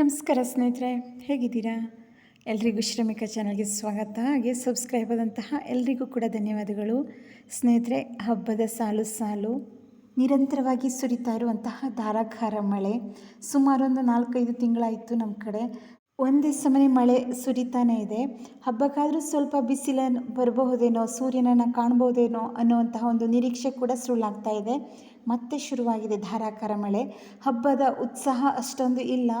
ನಮಸ್ಕಾರ ಸ್ನೇಹಿತರೆ, ಹೇಗಿದ್ದೀರಾ? ಎಲ್ರಿಗೂ ಶ್ರಮಿಕ ಚಾನಲ್ಗೆ ಸ್ವಾಗತ. ಹಾಗೆ ಸಬ್ಸ್ಕ್ರೈಬ್ ಆದಂತಹ ಎಲ್ರಿಗೂ ಕೂಡ ಧನ್ಯವಾದಗಳು. ಸ್ನೇಹಿತರೆ, ಹಬ್ಬದ ಸಾಲು ಸಾಲು, ನಿರಂತರವಾಗಿ ಸುರಿತಾ ಇರುವಂತಹ ಧಾರಾಕಾರ ಮಳೆ ಸುಮಾರು ಒಂದು ನಾಲ್ಕೈದು ತಿಂಗಳಾಯಿತು ನಮ್ಮ ಕಡೆ. ಒಂದೇ ಸಮನೆ ಮಳೆ ಸುರಿತಾನೇ ಇದೆ. ಹಬ್ಬಕ್ಕಾದರೂ ಸ್ವಲ್ಪ ಬಿಸಿಲ ಬರಬಹುದೇನೋ, ಸೂರ್ಯನನ್ನು ಕಾಣ್ಬೋದೇನೋ ಅನ್ನುವಂತಹ ಒಂದು ನಿರೀಕ್ಷೆ ಕೂಡ ಸುಳ್ಳಾಗ್ತಾ ಇದೆ. ಮತ್ತೆ ಶುರುವಾಗಿದೆ ಧಾರಾಕಾರ ಮಳೆ. ಹಬ್ಬದ ಉತ್ಸಾಹ ಅಷ್ಟೊಂದು ಇಲ್ಲ.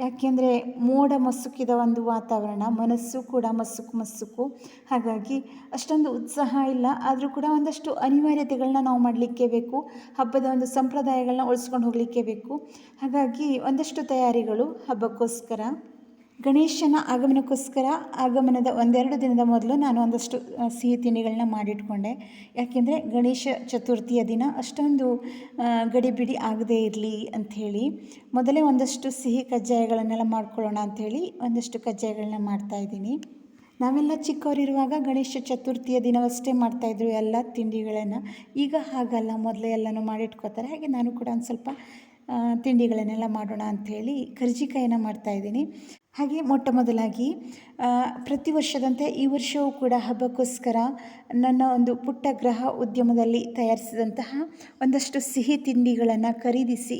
ಯಾಕೆಂದರೆ ಮೋಡ ಮಸುಕಿದ ಒಂದು ವಾತಾವರಣ, ಮನಸ್ಸು ಕೂಡ ಮಸುಕು ಮಸುಕು. ಹಾಗಾಗಿ ಅಷ್ಟೊಂದು ಉತ್ಸಾಹ ಇಲ್ಲ. ಆದರೂ ಕೂಡ ಒಂದಷ್ಟು ಅನಿವಾರ್ಯತೆಗಳನ್ನ ನಾವು ಮಾಡಲಿಕ್ಕೆ ಬೇಕು. ಹಬ್ಬದ ಒಂದು ಸಂಪ್ರದಾಯಗಳನ್ನ ಉಳಿಸ್ಕೊಂಡು ಹೋಗಲಿಕ್ಕೆ ಬೇಕು. ಹಾಗಾಗಿ ಒಂದಷ್ಟು ತಯಾರಿಗಳು ಹಬ್ಬಕ್ಕೋಸ್ಕರ. ಗಣೇಶನ ಆಗಮನಕ್ಕೋಸ್ಕರ ಆಗಮನದ ಒಂದೆರಡು ದಿನದ ಮೊದಲು ನಾನು ಒಂದಷ್ಟು ಸಿಹಿ ತಿಂಡಿಗಳನ್ನ ಮಾಡಿಟ್ಕೊಂಡೆ. ಯಾಕೆಂದರೆ ಗಣೇಶ ಚತುರ್ಥಿಯ ದಿನ ಅಷ್ಟೊಂದು ಗಡಿಬಿಡಿ ಆಗದೇ ಇರಲಿ ಅಂಥೇಳಿ, ಮೊದಲೇ ಒಂದಷ್ಟು ಸಿಹಿ ಕಜ್ಜಾಯಗಳನ್ನೆಲ್ಲ ಮಾಡ್ಕೊಳ್ಳೋಣ ಅಂಥೇಳಿ ಒಂದಷ್ಟು ಕಜ್ಜಾಯಗಳನ್ನ ಮಾಡ್ತಾಯಿದ್ದೀನಿ ನಾವೆಲ್ಲ ಚಿಕ್ಕವರಿರುವಾಗ ಗಣೇಶ ಚತುರ್ಥಿಯ ದಿನವಷ್ಟೇ ಮಾಡ್ತಾಯಿದ್ರು ಎಲ್ಲ ತಿಂಡಿಗಳನ್ನು. ಈಗ ಹಾಗಲ್ಲ, ಮೊದಲೇ ಎಲ್ಲನೂ ಮಾಡಿಟ್ಕೋತಾರೆ ಹಾಗೆ ನಾನು ಕೂಡ ಒಂದು ಸ್ವಲ್ಪ ತಿಂಡಿಗಳನ್ನೆಲ್ಲ ಮಾಡೋಣ ಅಂಥೇಳಿ ಕರ್ಜಿಕಾಯಿನ ಮಾಡ್ತಾಯಿದ್ದೀನಿ ಹಾಗೆ ಮೊಟ್ಟ ಮೊದಲಾಗಿ ಪ್ರತಿ ವರ್ಷದಂತೆ ಈ ವರ್ಷವೂ ಕೂಡ ಹಬ್ಬಕ್ಕೋಸ್ಕರ ನನ್ನ ಒಂದು ಪುಟ್ಟ ಗ್ರಹ ಉದ್ಯಮದಲ್ಲಿ ತಯಾರಿಸಿದಂತಹ ಒಂದಷ್ಟು ಸಿಹಿ ತಿಂಡಿಗಳನ್ನು ಖರೀದಿಸಿ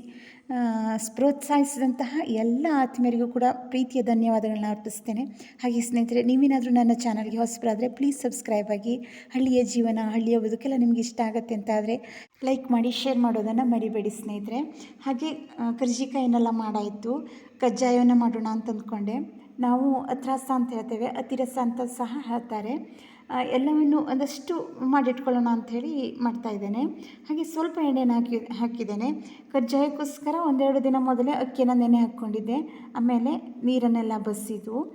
ಪ್ರೋತ್ಸಾಹಿಸಿದಂತಹ ಎಲ್ಲ ಆತ್ಮೀಯರಿಗೂ ಕೂಡ ಪ್ರೀತಿಯ ಧನ್ಯವಾದಗಳನ್ನ ಅರ್ಪಿಸ್ತೇನೆ. ಹಾಗೆ ಸ್ನೇಹಿತರೆ, ನೀವೇನಾದರೂ ನನ್ನ ಚಾನಲ್ಗೆ ಹೊಸಬರಾದರೆ ಪ್ಲೀಸ್ ಸಬ್ಸ್ಕ್ರೈಬ್ ಆಗಿ, ಹಳ್ಳಿಯ ಜೀವನ, ಹಳ್ಳಿಯ ಬದುಕೆಲ್ಲ ನಿಮ್ಗೆ ಇಷ್ಟ ಆಗುತ್ತೆ ಅಂತ ಆದರೆ ಲೈಕ್ ಮಾಡಿ ಶೇರ್ ಮಾಡೋದನ್ನು ಮರಿಬೇಡಿ ಸ್ನೇಹಿತರೆ. ಹಾಗೆ ಕರ್ಜಿಕಾಯನ್ನೆಲ್ಲ ಮಾಡಾಯಿತು, ಕಜ್ಜಾಯವನ್ನು ಮಾಡೋಣ ಅಂತ ಅಂದ್ಕೊಂಡೆ ನಾವು ಅತ್ರಾಸ ಅಂತ ಹೇಳ್ತೇವೆ, ಅತಿರಸ ಅಂತ ಸಹ ಹೇಳ್ತಾರೆ. ಎಲ್ಲವನ್ನು ಒಂದಷ್ಟು ಮಾಡಿಟ್ಕೊಳ್ಳೋಣ ಅಂಥೇಳಿ ಮಾಡ್ತಾಯಿದ್ದೇನೆ ಹಾಗೆ ಸ್ವಲ್ಪ ಎಣ್ಣೆನ ಹಾಕಿ, ಹಾಕಿದ್ದೇನೆ. ಕಜ್ಜಾಯಕ್ಕೋಸ್ಕರ ಒಂದೆರಡು ದಿನ ಮೊದಲೇ ಅಕ್ಕಿಯನ್ನು ನೆನೆ ಹಾಕ್ಕೊಂಡಿದ್ದೆ. ಆಮೇಲೆ ನೀರನ್ನೆಲ್ಲ ಬಸಿದು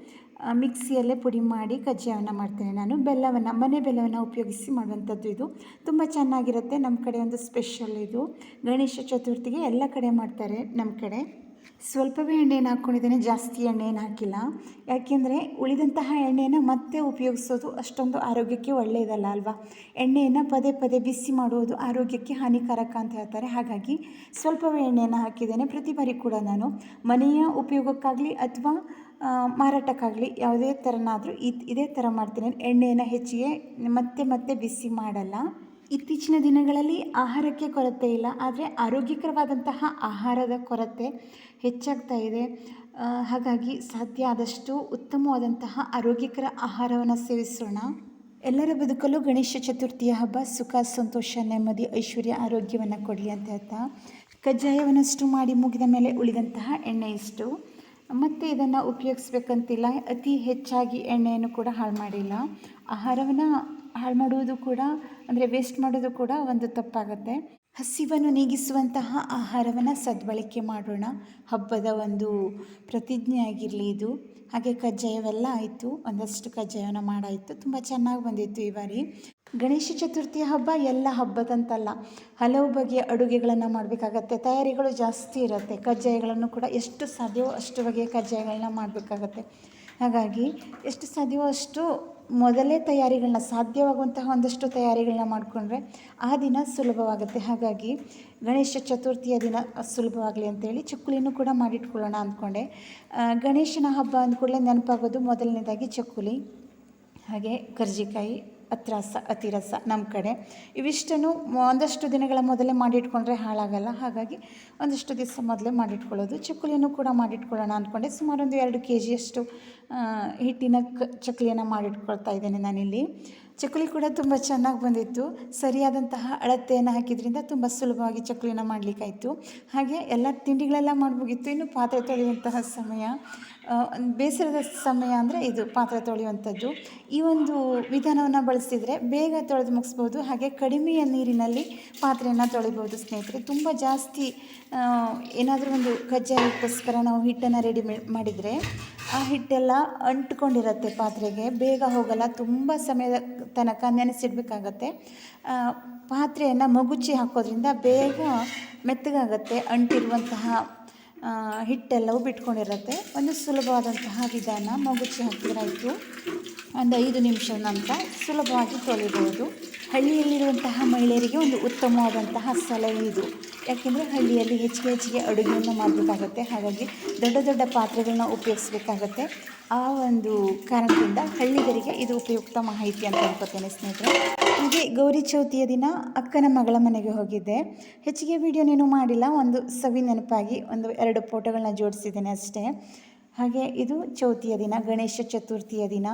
ಮಿಕ್ಸಿಯಲ್ಲೇ ಪುಡಿ ಮಾಡಿ ಕಜ್ಜಾಯವನ್ನು ಮಾಡ್ತೇನೆ ನಾನು. ಬೆಲ್ಲವನ್ನು, ಮನೆ ಬೆಲ್ಲವನ್ನು ಉಪಯೋಗಿಸಿ ಮಾಡುವಂಥದ್ದು ಇದು. ತುಂಬ ಚೆನ್ನಾಗಿರುತ್ತೆ. ನಮ್ಮ ಕಡೆ ಒಂದು ಸ್ಪೆಷಲ್ ಇದು. ಗಣೇಶ ಚತುರ್ಥಿಗೆ ಎಲ್ಲ ಕಡೆ ಮಾಡ್ತಾರೆ ನಮ್ಮ ಕಡೆ. ಸ್ವಲ್ಪವೇ ಎಣ್ಣೆಯನ್ನು ಹಾಕ್ಕೊಂಡಿದ್ದೇನೆ, ಜಾಸ್ತಿ ಎಣ್ಣೆಯನ್ನು ಹಾಕಿಲ್ಲ. ಯಾಕೆಂದರೆ ಉಳಿದಂತಹ ಎಣ್ಣೆಯನ್ನು ಮತ್ತೆ ಉಪಯೋಗಿಸೋದು ಅಷ್ಟೊಂದು ಆರೋಗ್ಯಕ್ಕೆ ಒಳ್ಳೆಯದಲ್ಲ ಅಲ್ವಾ? ಎಣ್ಣೆಯನ್ನು ಪದೇ ಪದೇ ಬಿಸಿ ಮಾಡುವುದು ಆರೋಗ್ಯಕ್ಕೆ ಹಾನಿಕಾರಕ ಅಂತ ಹೇಳ್ತಾರೆ. ಹಾಗಾಗಿ ಸ್ವಲ್ಪವೇ ಎಣ್ಣೆಯನ್ನು ಹಾಕಿದ್ದೇನೆ. ಪ್ರತಿ ಬಾರಿ ಕೂಡ ನಾನು ಮನೆಯ ಉಪಯೋಗಕ್ಕಾಗಲಿ ಅಥವಾ ಮಾರಾಟಕ್ಕಾಗಲಿ ಯಾವುದೇ ಥರನಾದರೂ ಇದೇ ಥರ ಮಾಡ್ತೀನಿ. ಎಣ್ಣೆಯನ್ನು ಹೆಚ್ಚಿಗೆ ಮತ್ತೆ ಮತ್ತೆ ಬಿಸಿ ಮಾಡಲ್ಲ. ಇತ್ತೀಚಿನ ದಿನಗಳಲ್ಲಿ ಆಹಾರಕ್ಕೆ ಕೊರತೆ ಇಲ್ಲ. ಆದರೆ ಆರೋಗ್ಯಕರವಾದಂತಹ ಆಹಾರದ ಕೊರತೆ ಹೆಚ್ಚಾಗ್ತಾ ಇದೆ. ಹಾಗಾಗಿ ಸಾಧ್ಯ ಆದಷ್ಟು ಉತ್ತಮವಾದಂತಹ ಆರೋಗ್ಯಕರ ಆಹಾರವನ್ನು ಸೇವಿಸೋಣ. ಎಲ್ಲರ ಬದುಕಲು ಗಣೇಶ ಚತುರ್ಥಿಯ ಹಬ್ಬ ಸುಖ, ಸಂತೋಷ, ನೆಮ್ಮದಿ, ಐಶ್ವರ್ಯ, ಆರೋಗ್ಯವನ್ನು ಕೊಡಲಿ ಅಂತ ಹೇಳ್ತಾ ಕಜ್ಜಾಯವನ್ನಷ್ಟು ಮಾಡಿ ಮುಗಿದ ಮೇಲೆ ಉಳಿದಂತಹ ಎಣ್ಣೆ ಇಷ್ಟು. ಮತ್ತು ಇದನ್ನು ಉಪಯೋಗಿಸ್ಬೇಕಂತಿಲ್ಲ. ಅತಿ ಹೆಚ್ಚಾಗಿ ಎಣ್ಣೆಯನ್ನು ಕೂಡ ಹಾಳು ಮಾಡಿಲ್ಲ. ಆಹಾರವನ್ನು ಹಾಳು ಮಾಡುವುದು ಕೂಡ, ಅಂದರೆ ವೇಸ್ಟ್ ಮಾಡೋದು ಕೂಡ ಒಂದು ತಪ್ಪಾಗುತ್ತೆ. ಹಸಿವನ್ನು ನೀಗಿಸುವಂತಹ ಆಹಾರವನ್ನು ಸದ್ಬಳಕೆ ಮಾಡೋಣ. ಹಬ್ಬದ ಒಂದು ಪ್ರತಿಜ್ಞೆ ಆಗಿರಲಿ ಇದು. ಹಾಗೆ ಕಜ್ಜಾಯವೆಲ್ಲ ಆಯಿತು. ಒಂದಷ್ಟು ಕಜ್ಜಾಯವನ್ನು ಮಾಡಾಯಿತು. ತುಂಬ ಚೆನ್ನಾಗಿ ಬಂದಿತ್ತು ಈ ಬಾರಿ. ಗಣೇಶ ಚತುರ್ಥಿ ಹಬ್ಬ ಎಲ್ಲ ಹಬ್ಬದಂತಲ್ಲ. ಹಲವು ಬಗೆಯ ಅಡುಗೆಗಳನ್ನು ಮಾಡಬೇಕಾಗತ್ತೆ. ತಯಾರಿಗಳು ಜಾಸ್ತಿ ಇರುತ್ತೆ. ಕಜ್ಜಾಯಗಳನ್ನು ಕೂಡ ಎಷ್ಟು ಸಾಧ್ಯವೋ ಅಷ್ಟು ಬಗೆಯ ಕಜ್ಜಾಯಗಳನ್ನ ಮಾಡಬೇಕಾಗತ್ತೆ. ಹಾಗಾಗಿ ಎಷ್ಟು ಸಾಧ್ಯವೋ ಅಷ್ಟು ಮೊದಲೇ ತಯಾರಿಗಳನ್ನ ಸಾಧ್ಯವಾಗುವಂತಹ ಒಂದಷ್ಟು ತಯಾರಿಗಳನ್ನ ಮಾಡಿಕೊಂಡ್ರೆ ಆ ದಿನ ಸುಲಭವಾಗುತ್ತೆ. ಹಾಗಾಗಿ ಗಣೇಶ ಚತುರ್ಥಿಯ ದಿನ ಸುಲಭವಾಗಲಿ ಅಂತೇಳಿ ಚಕ್ಕುಲಿನೂ ಕೂಡ ಮಾಡಿಟ್ಕೊಳ್ಳೋಣ ಅಂದ್ಕೊಂಡೆ. ಗಣೇಶನ ಹಬ್ಬ ಅಂದ್ಕೂಡಲೇ ನೆನಪಾಗೋದು ಮೊದಲನೇದಾಗಿ ಚಕ್ಕುಲಿ, ಹಾಗೆ ಕರ್ಜಿಕಾಯಿ ಅತ್ರಾಸ ಅತಿರಸ ನಮ್ಮ ಕಡೆ. ಇವಿಷ್ಟನ್ನು ಒಂದಷ್ಟು ದಿನಗಳ ಮೊದಲೇ ಮಾಡಿಟ್ಕೊಂಡ್ರೆ ಹಾಳಾಗಲ್ಲ. ಹಾಗಾಗಿ ಒಂದಷ್ಟು ದಿವಸ ಮೊದಲೇ ಮಾಡಿಟ್ಕೊಳ್ಳೋದು. ಚಕ್ಕುಲಿಯನ್ನು ಕೂಡ ಮಾಡಿಟ್ಕೊಳ್ಳೋಣ ಅಂದ್ಕೊಂಡೆ. ಸುಮಾರು ಒಂದು ಎರಡು ಕೆ ಜಿಯಷ್ಟು ಹಿಟ್ಟಿನ ಕ, ಚಕ್ಕುಲಿಯನ್ನು ಮಾಡಿಟ್ಕೊಳ್ತಾ ಇದ್ದೇನೆ ನಾನಿಲ್ಲಿ. ಚಕ್ಕುಲಿ ಕೂಡ ತುಂಬ ಚೆನ್ನಾಗಿ ಬಂದಿತ್ತು. ಸರಿಯಾದಂತಹ ಅಳತೆಯನ್ನು ಹಾಕಿದ್ರಿಂದ ತುಂಬ ಸುಲಭವಾಗಿ ಚಕ್ಕುಲಿನ ಮಾಡಲಿಕ್ಕಾಯಿತು. ಹಾಗೆ ಎಲ್ಲ ತಿಂಡಿಗಳೆಲ್ಲ ಮಾಡಬೋಗಿತ್ತು. ಇನ್ನು ಪಾತ್ರೆ ತೊಳೆಯುವಂತಹ ಸಮಯ. ಬೇಸರದ ಸಮಯ ಅಂದರೆ ಇದು ಪಾತ್ರೆ ತೊಳೆಯುವಂಥದ್ದು. ಈ ಒಂದು ವಿಧಾನವನ್ನು ಬಳಸಿದರೆ ಬೇಗ ತೊಳೆದು ಮುಗಿಸ್ಬೋದು, ಹಾಗೆ ಕಡಿಮೆಯ ನೀರಿನಲ್ಲಿ ಪಾತ್ರೆಯನ್ನು ತೊಳಿಬೋದು ಸ್ನೇಹಿತರೆ. ತುಂಬ ಜಾಸ್ತಿ ಏನಾದರೂ ಒಂದು ಕಜ್ಜಾಯಕ್ಕೋಸ್ಕರ ನಾವು ಹಿಟ್ಟನ್ನು ರೆಡಿ ಮಾಡಿದರೆ ಆ ಹಿಟ್ಟೆಲ್ಲ ಅಂಟ್ಕೊಂಡಿರುತ್ತೆ ಪಾತ್ರೆಗೆ. ಬೇಗ ಹೋಗಲ್ಲ, ತುಂಬ ಸಮಯದ ತನಕ ನೆನೆಸಿಡ್ಬೇಕಾಗತ್ತೆ. ಪಾತ್ರೆಯನ್ನು ಮಗುಚಿ ಹಾಕೋದ್ರಿಂದ ಬೇಗ ಮೆತ್ತಗಾಗತ್ತೆ ಅಂಟಿರುವಂತಹ ಹಿಟ್ಟೆಲ್ಲವೂ ಬಿಟ್ಕೊಂಡಿರುತ್ತೆ. ಒಂದು ಸುಲಭವಾದಂತಹ ವಿಧಾನ ಮಗುಚಿ ಹಾಕಿದ್ರಾಯಿತು ಒಂದು ಐದು ನಿಮಿಷ ನಂತರ ಸುಲಭವಾಗಿ ತೊಳಿಬೋದು. ಹಳ್ಳಿಯಲ್ಲಿರುವಂತಹ ಮಹಿಳೆಯರಿಗೆ ಒಂದು ಉತ್ತಮವಾದಂತಹ ಸಲಹೆ ಇದು. ಯಾಕೆಂದರೆ ಹಳ್ಳಿಯಲ್ಲಿ ಹೆಚ್ಚಿಗೆ ಹೆಚ್ಚಿಗೆ ಅಡುಗೆಯನ್ನು ಮಾಡಬೇಕಾಗತ್ತೆ. ಹಾಗಾಗಿ ದೊಡ್ಡ ದೊಡ್ಡ ಪಾತ್ರೆಗಳನ್ನ ಉಪಯೋಗಿಸ್ಬೇಕಾಗತ್ತೆ. ಆ ಒಂದು ಕಾರಣದಿಂದ ಹಳ್ಳಿಗರಿಗೆ ಇದು ಉಪಯುಕ್ತ ಮಾಹಿತಿ ಅಂತ ಅನ್ಕೋತೇನೆ ಸ್ನೇಹಿತರೆ. ಹಾಗೆ ಗೌರಿ ಚೌತಿಯ ದಿನ ಅಕ್ಕನ ಮಗಳ ಮನೆಗೆ ಹೋಗಿದ್ದೆ. ಹೆಚ್ಚಿಗೆ ವೀಡಿಯೋನೇನು ಮಾಡಿಲ್ಲ, ಒಂದು ಸವಿ ನೆನಪಾಗಿ ಒಂದು ಎರಡು ಫೋಟೋಗಳನ್ನ ಜೋಡಿಸಿದ್ದೇನೆ ಅಷ್ಟೇ. ಹಾಗೆ ಇದು ಚೌತಿಯ ದಿನ, ಗಣೇಶ ಚತುರ್ಥಿಯ ದಿನ.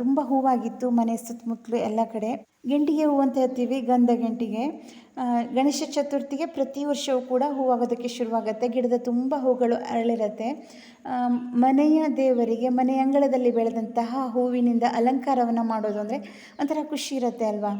ತುಂಬ ಹೂವಾಗಿತ್ತು, ಮನೆ ಸುತ್ತಮುತ್ತಲು ಎಲ್ಲ ಕಡೆ. ಗಂಟಿಗೆ ಹೂವು ಅಂತ ಹೇಳ್ತೀವಿ, ಗಂಧ ಗಂಟಿಗೆ. ಗಣೇಶ ಚತುರ್ಥಿಗೆ ಪ್ರತಿ ವರ್ಷವೂ ಕೂಡ ಹೂವಾಗೋದಕ್ಕೆ ಶುರುವಾಗುತ್ತೆ. ಗಿಡದ ತುಂಬ ಹೂಗಳು ಅರಳಿರುತ್ತೆ. ಮನೆಯ ದೇವರಿಗೆ ಮನೆಯಂಗಳದಲ್ಲಿ ಬೆಳೆದಂತಹ ಹೂವಿನಿಂದ ಅಲಂಕಾರವನ್ನು ಮಾಡೋದು ಅಂದರೆ ಒಂಥರ ಖುಷಿ ಇರುತ್ತೆ ಅಲ್ವಾ?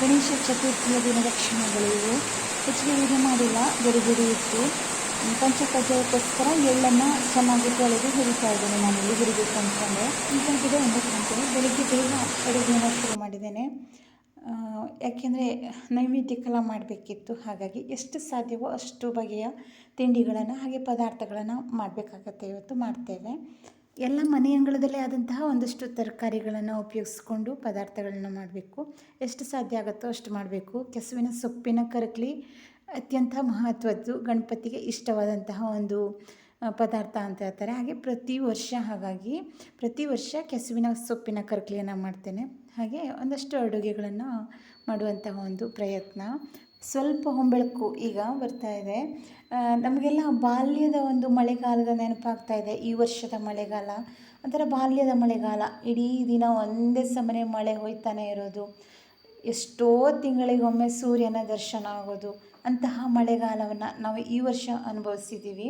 ಗಣೇಶ ಚತುರ್ಥಿಯ ದಿನದ ಇವು. ಹೆಚ್ಚಿಗೆ ವಿಡಿಯೋ ಮಾಡಿಲ್ಲ ಗಡಿಬಿಡಿ ಇತ್ತು. ಪಂಚಕಜ್ಜಾಯಕ್ಕೋಸ್ಕರ ಎಳ್ಳನ್ನು ಚೆನ್ನಾಗಿ ತೊಳೆದು ಹುರಿತಾ ಇದ್ದೇನೆ ನಾನಿಲ್ಲಿ ಹುರಿಬೇಕು ಅಂದ್ಕೊಂಡೆ. ಈಗಾಗಿದೆ ಒಂಬತ್ತು ಗಂಟೆ ಬೆಳಿಗ್ಗೆ ಬೇಗ ಅಡುಗೆಯನ್ನು ಶುರು ಮಾಡಿದ್ದೇನೆ. ಯಾಕೆಂದರೆ ನೈವೇದ್ಯಕ್ಕೆಲ್ಲ ಮಾಡಬೇಕಿತ್ತು. ಹಾಗಾಗಿ ಎಷ್ಟು ಸಾಧ್ಯವೋ ಅಷ್ಟು ಬಗೆಯ ತಿಂಡಿಗಳನ್ನು ಹಾಗೆ ಪದಾರ್ಥಗಳನ್ನು ಮಾಡಬೇಕಾಗತ್ತೆ. ಇವತ್ತು ಮಾಡ್ತೇವೆ. ಎಲ್ಲ ಮನೆ ಅಂಗಳದಲ್ಲೇ ಆದಂತಹ ಒಂದಷ್ಟು ತರಕಾರಿಗಳನ್ನು ಉಪಯೋಗಿಸ್ಕೊಂಡು ಪದಾರ್ಥಗಳನ್ನು ಮಾಡಬೇಕು. ಎಷ್ಟು ಸಾಧ್ಯ ಆಗುತ್ತೋ ಅಷ್ಟು ಮಾಡಬೇಕು. ಕೆಸುವಿನ ಸೊಪ್ಪಿನ ಕರಕಲಿ ಅತ್ಯಂತ ಮಹತ್ವದ್ದು ಗಣಪತಿಗೆ ಇಷ್ಟವಾದಂತಹ ಒಂದು ಪದಾರ್ಥ ಅಂತ ಹೇಳ್ತಾರೆ. ಹಾಗೆ ಪ್ರತಿ ವರ್ಷ ಹಾಗಾಗಿ ಪ್ರತಿ ವರ್ಷ ಕೆಸುವಿನ ಸೊಪ್ಪಿನ ಕರಕಲಿಯನ್ನು ಮಾಡ್ತೇನೆ. ಹಾಗೆ ಒಂದಷ್ಟು ಅಡುಗೆಗಳನ್ನು ಮಾಡುವಂತಹ ಒಂದು ಪ್ರಯತ್ನ. ಸ್ವಲ್ಪ ಹೊಂಬೆಳಕು ಈಗ ಬರ್ತಾ ಇದೆ. ನಮಗೆಲ್ಲ ಬಾಲ್ಯದ ಒಂದು ಮಳೆಗಾಲದ ನೆನಪಾಗ್ತಾ ಇದೆ. ಈ ವರ್ಷದ ಮಳೆಗಾಲ ಒಂಥರ ಬಾಲ್ಯದ ಮಳೆಗಾಲ. ಇಡೀ ದಿನ ಒಂದೇ ಸಮನೆ ಮಳೆ ಹೋಯ್ತಾನೆ ಇರೋದು. ಎಷ್ಟೋ ತಿಂಗಳಿಗೊಮ್ಮೆ ಸೂರ್ಯನ ದರ್ಶನ ಆಗೋದು. ಅಂತಹ ಮಳೆಗಾಲವನ್ನು ನಾವು ಈ ವರ್ಷ ಅನುಭವಿಸಿದ್ದೀವಿ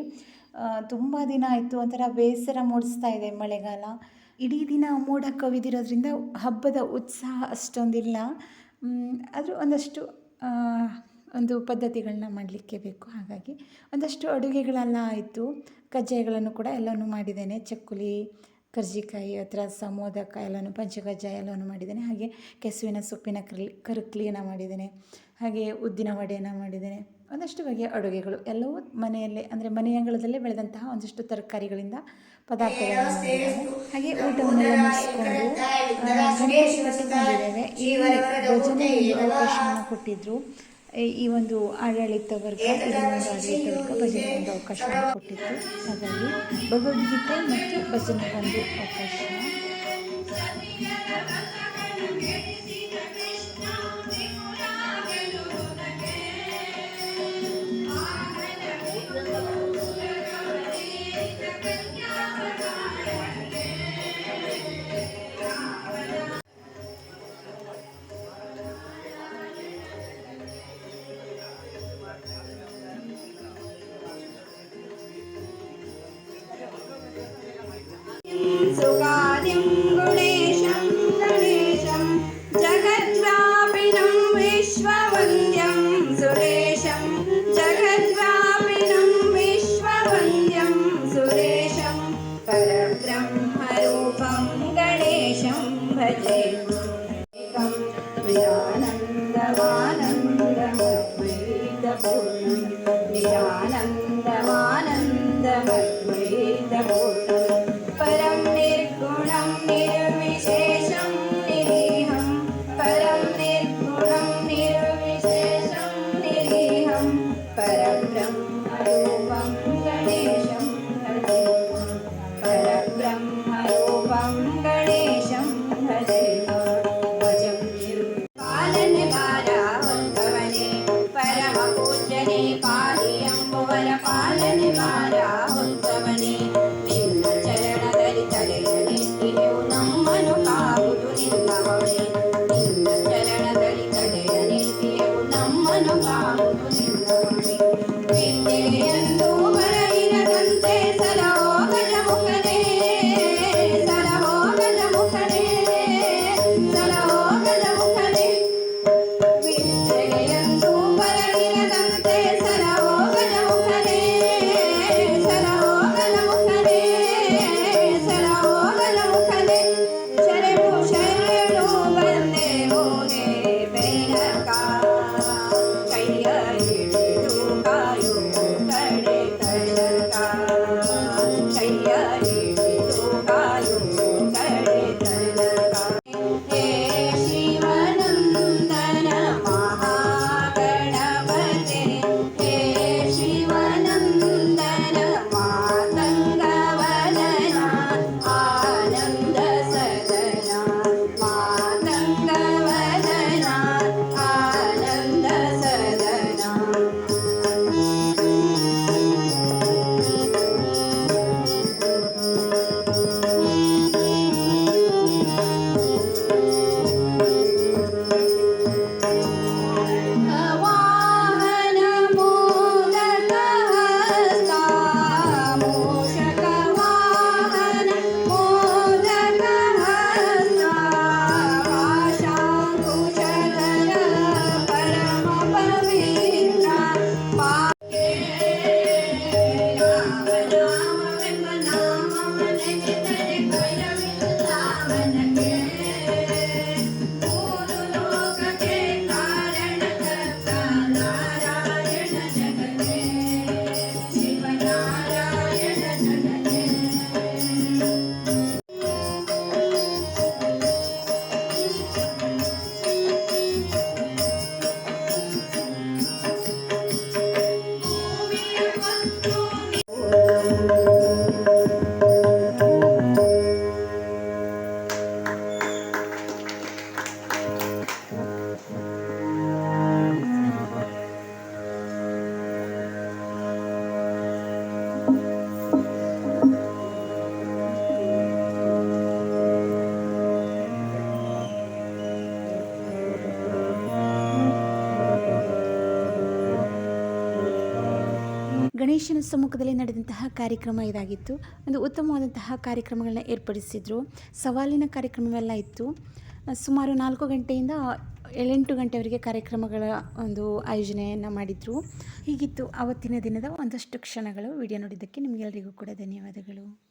ತುಂಬ ದಿನ ಆಯಿತು. ಒಂಥರ ಬೇಸರ ಮೂಡಿಸ್ತಾ ಇದೆ ಮಳೆಗಾಲ. ಇಡೀ ದಿನ ಮೋಡ ಕವಿದಿರೋದ್ರಿಂದ ಹಬ್ಬದ ಉತ್ಸಾಹ ಅಷ್ಟೊಂದಿಲ್ಲ. ಆದರೂ ಒಂದಷ್ಟು ಒಂದು ಪದ್ಧತಿಗಳನ್ನ ಮಾಡಲಿಕ್ಕೆ ಬೇಕು. ಹಾಗಾಗಿ ಒಂದಷ್ಟು ಅಡುಗೆಗಳೆಲ್ಲ ಆಯಿತು. ಕಜ್ಜಾಯಗಳನ್ನು ಕೂಡ ಎಲ್ಲನೂ ಮಾಡಿದ್ದೇನೆ. ಚಕ್ಕುಲಿ, ಕರ್ಜಿಕಾಯಿ ಅಥವಾ ಸಮೋದಕ ಎಲ್ಲನೂ, ಪಂಚಕಜ್ಜಾಯ ಎಲ್ಲನೂ ಮಾಡಿದ್ದೇನೆ. ಹಾಗೆ ಕೆಸುವಿನ ಸೊಪ್ಪಿನ ಕರ್ಲಿ, ಕರುಕ್ಲಿಯನ್ನು ಮಾಡಿದ್ದೇನೆ. ಹಾಗೆ ಉದ್ದಿನ ವಡೆಯನ್ನು ಮಾಡಿದ್ದೇನೆ. ಒಂದಷ್ಟು ಬಗೆಯ ಅಡುಗೆಗಳು. ಎಲ್ಲವೂ ಮನೆಯಲ್ಲೇ ಅಂದರೆ ಮನೆಯಂಗಳದಲ್ಲೇ ಬೆಳೆದಂತಹ ಒಂದಷ್ಟು ತರಕಾರಿಗಳಿಂದ ಪದಾರ್ಥಗಳನ್ನು ಹಾಗೆ ಊಟವನ್ನೆಲ್ಲ ಮುಗಿಸ್ಕೊಂಡು ಕಟ್ಟಿಕೊಂಡಿದ್ದೇವೆ ಈ ಭಜನೆ ಅವಕಾಶವನ್ನು ಕೊಟ್ಟಿದ್ದರು ಈ ಒಂದು ಆಡಳಿತ ವರ್ಗ ಆಡಳಿತ ವರ್ಗ ಭಜನೆ ಒಂದು ಅವಕಾಶವನ್ನು ಕೊಟ್ಟಿತ್ತು. ಹಾಗಾಗಿ ಭಗವದ್ಗೀತೆ ಮತ್ತು ಭಜನೆ ಒಂದು ಅವಕಾಶ 啊 ಗಣೇಶನ ಸಮ್ಮುಖದಲ್ಲಿ ನಡೆದಂತಹ ಕಾರ್ಯಕ್ರಮ ಇದಾಗಿತ್ತು. ಒಂದು ಉತ್ತಮವಾದಂತಹ ಕಾರ್ಯಕ್ರಮಗಳನ್ನ ಏರ್ಪಡಿಸಿದರು. ಸವಾಲಿನ ಕಾರ್ಯಕ್ರಮವೆಲ್ಲ ಇತ್ತು. ಸುಮಾರು ನಾಲ್ಕು ಗಂಟೆಯಿಂದ ಏಳೆಂಟು ಗಂಟೆವರೆಗೆ ಕಾರ್ಯಕ್ರಮಗಳ ಒಂದು ಆಯೋಜನೆಯನ್ನು ಮಾಡಿದರು. ಹೀಗಿತ್ತು ಆವತ್ತಿನ ದಿನದ ಒಂದಷ್ಟು ಕ್ಷಣಗಳು. ವಿಡಿಯೋ ನೋಡಿದ್ದಕ್ಕೆ ನಿಮಗೆಲ್ಲರಿಗೂ ಕೂಡ ಧನ್ಯವಾದಗಳು.